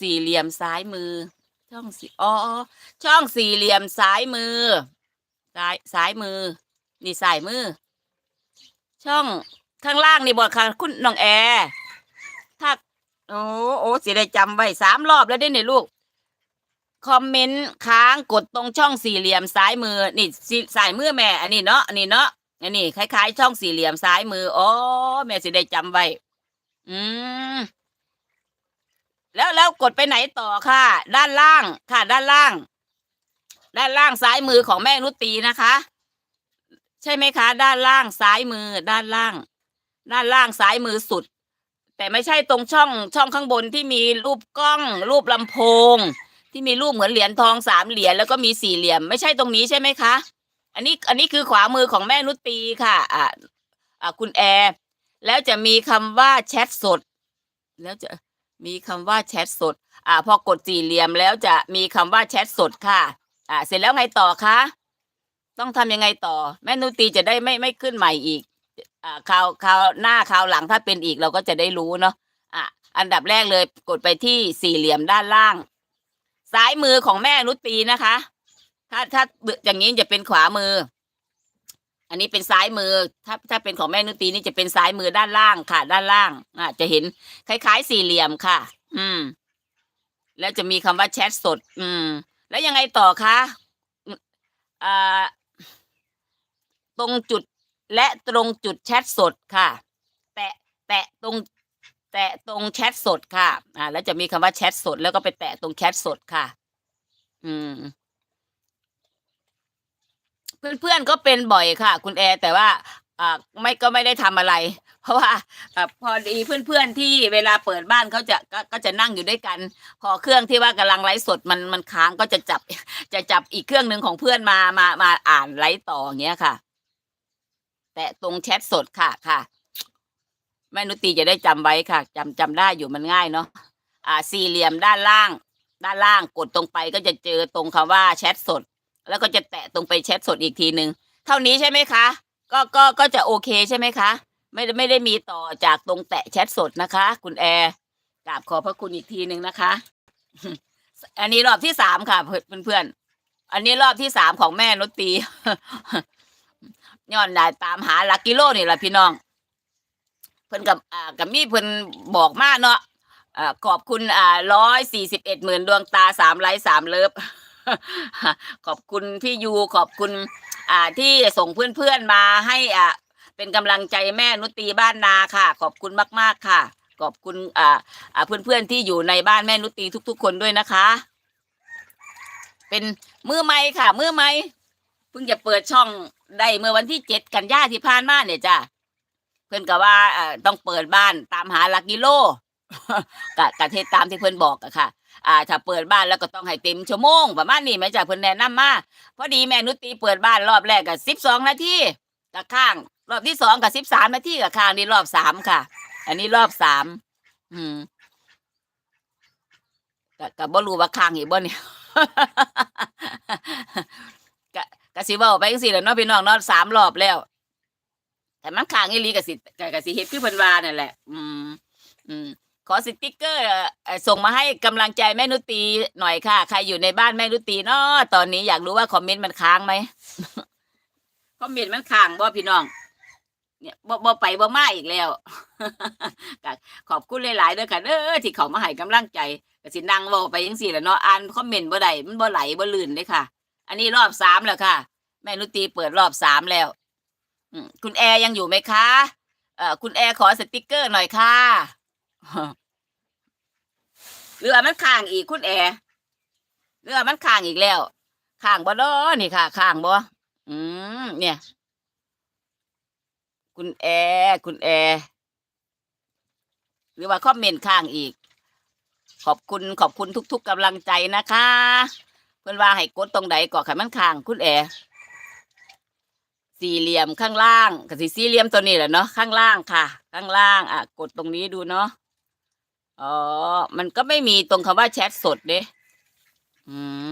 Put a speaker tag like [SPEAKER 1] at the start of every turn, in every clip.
[SPEAKER 1] สี่เหลี่ยมซ้ายมือ ช่องสี่อ๋อช่องสี่เหลี่ยมซ้ายมือซ้ายซ้ายมือ นี่ซ้ายมือ ช่องข้างล่างนี่บอกค่ะคุณน้องแอร์ถ้าโอ้โอ้สิได้จำไว้สามรอบแล้วได้เนี่ยลูก คอมเมนต์ค้างกดตรงช่องสี่เหลี่ยมซ้ายมือ นี่สายมือแม่ อันนี้เนาะอันนี้เนาะอันนี้คล้ายๆ ช่องสี่เหลี่ยมซ้ายมืออ๋อแม่สิได้จำไว้อืม แล้วแล้วกดไปไหนต่อค่ะ ด้านล่างค่ะ ด้านล่าง ด้านล่างซ้ายมือของแม่นุตีนะคะ ใช่ไหมคะ ด้านล่างซ้ายมือ ด้านล่าง ด้านล่างซ้ายมือสุด แต่ไม่ใช่ตรงช่องช่องข้างบนที่มีรูปกล้อง รูปลำโพง ที่มีรูปเหมือนเหรียญทองสามเหรียญแล้วก็มีสี่เหลี่ยม ไม่ใช่ตรงนี้ใช่ไหมคะ อันนี้อันนี้คือขวามือของแม่นุตีค่ะอ่าอ่าคุณแอร์แล้วจะมีคำว่าแชทสด แล้วจะ มีคำว่าแชทสด อ่า พอกดสี่เหลี่ยมแล้วจะมีคำว่าแชทสดค่ะ อ่า เสร็จแล้วไงต่อคะ ต้องทำยังไงต่อ แม่นุตีจะได้ไม่ไม่ขึ้นใหม่อีก อ่าคราวคราวหน้าคราวหลังถ้าเป็นอีกเราก็จะได้รู้เนาะ อะ อันดับแรกเลยกดไปที่สี่เหลี่ยมด้านล่าง ซ้ายมือของแม่นุตตีนะคะ ถ้าถ้าอย่างนี้จะเป็นขวามือ อันนี้เป็นซ้ายมือ ถ้าถ้าเป็นของแม่นุตีนี่จะเป็นซ้ายมือด้านล่างค่ะ ด้านล่างอะจะเห็นคล้ายๆสี่เหลี่ยมค่ะ อืม แล้วจะมีคำว่าแชทสด อืม แล้วยังไงต่อคะอ่าตรงจุดและตรงจุดแชทสดค่ะ แตะแตะตรง แตะตรงแชทสดค่ะ อ่า แล้วจะมีคำว่าแชทสด แล้วก็ไปแตะตรงแชทสดค่ะ อืม เพื่อนๆก็เป็นบ่อยค่ะ คุณแอร์แต่ว่าอ่าไม่ก็ไม่ได้ทำอะไร เพราะว่าอ่าพอดีเพื่อนๆที่เวลาเปิดบ้านเขาจะก็ก็จะนั่งอยู่ด้วยกัน พอเครื่องที่ว่ากำลังไลฟ์สดมันมันค้างก็จะจับ จะจับอีกเครื่องหนึ่งของเพื่อนมามามาอ่านไลฟ์ต่ออย่างเงี้ยค่ะ แต่ตรงแชทสดค่ะค่ะแม่นุตีจะได้จำไว้ค่ะจำจำได้อยู่มันง่ายเนาะอ่า สี่เหลี่ยมด้านล่าง ด้านล่างกดตรงไปก็จะเจอตรงคำว่าแชทสด แล้วก็จะแตะตรงไปแชทสดอีกทีหนึ่งเท่านี้ใช่ไหมคะ ก็ก็ก็จะโอเคใช่ไหมคะ ไม่ได้ไม่ได้มีต่อจากตรงแตะแชทสดนะคะ คุณแอร์กราบขอบพระคุณอีกทีหนึ่งนะคะ อันนี้รอบที่สามค่ะเพื่อนเพื่อนๆอันนี้รอบที่สามของแม่นุตีย้อนได้ตามหาลักกิโลนี่แหละพี่น้อง เพิ่นกับอ่ากับมี่เพิ่นบอกมาเนาะอ่าขอบคุณอ่าร้อยสี่สิบเอ็ดหมื่นดวงตาสามไลค์สามเลิฟ ขอบคุณพี่ยูขอบคุณ อ่าที่ส่งเพื่อนๆมาให้อ่าเป็นกำลังใจแม่นุตีบ้านนาค่ะ ขอบคุณมาก ๆค่ะ ขอบคุณอ่าอ่าเพื่อนๆที่อยู่ในบ้านแม่นุตีทุก ๆ คนด้วยนะคะ เป็นมือไม้ค่ะ มือไม้เพิ่งจะเปิดช่องได้เมื่อวันที่เจ็ดกันยาที่ผ่านมาเนี่ยจ้ะเพื่อนก็ว่าเอ่อต้องเปิดบ้านตามหาลักกิโลกะกะเทศตามที่เพื่อนบอกอะค่ะ อ่าถ้าเปิดบ้านแล้วก็ต้องให้เต็มชั่วโมงประมาณนี้ไหมจ้ะเพื่นแนะนำมาพอดีแม่นุตีเปิดบ้านรอบแรกกับสิบสองนาทีกับข้าง รอบที่สองกับสิบสามนาทีกับข้างนี่รอบสามค่ะ อันนี้รอบสามอืมกะกะบ่รู้ว่าข้างอีกบ่เนี่ยกะกะสิเว้าไปจังซี่แหละเนาะพี่น้องเนาะสามรอบแล้ว แต่มันค้างอีหลีก็สิก็ก็สิเฮ็ดคือเพิ่นว่านั่นแหละ อืม อืม ขอสติกเกอร์ส่งมาให้กำลังใจแม่นุตีหน่อยค่ะ ใครอยู่ในบ้านแม่นุตีเนาะตอนนี้อยากรู้ว่าคอมเมนต์มันค้างไหมคอมเมนต์มันค้างบ่พี่น้อง เนี่ยบ่บ่ไปบ่มาอีกแล้วขอบคุณหลายๆเด้อค่ะเด้อที่เขามาให้กำลังใจก็สินั่งเว้าไปจังซี่แหละเนาะอ่านคอมเมนต์บ่ได้มันบ่ไหลบ่ลื่นเด้ค่ะ อันนี้รอบสามแล้วค่ะ แม่นุตีเปิดรอบสามแล้วคุณแอร์ยังอยู่ไหมคะเอ่อคุณแอร์ขอสติกเกอร์หน่อยค่ะ เรือมันค้างอีกคุณแอร์เรือมันค้างอีกแล้วค้างบ่ดอนี่ค่ะค้างบ่อืมเนี่ย คุณแอร์คุณแอร์หรือว่าคอมเมนต์ค้างอีก ขอบคุณขอบคุณทุก ๆกำลังใจนะคะ เพื่อนว่าให้กดตรงใดก่อขันมันค้างคุณแอร์สี่เหลี่ยมข้างล่างกับสีสี่เหลี่ยมตัวนี้แหละเนาะข้างล่างค่ะ ข้างล่างอะ กดตรงนี้ดูเนาะ อ๋อ มันก็ไม่มีตรงคำว่าแชทสดเด้อืม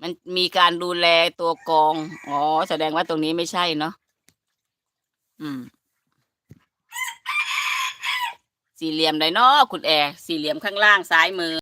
[SPEAKER 1] มันมีการดูแลตัวกอง อ๋อ แสดงว่าตรงนี้ไม่ใช่เนาะ อืม สี่เหลี่ยมใดเนาะคุณแอร์สี่เหลี่ยมข้างล่างซ้ายมือ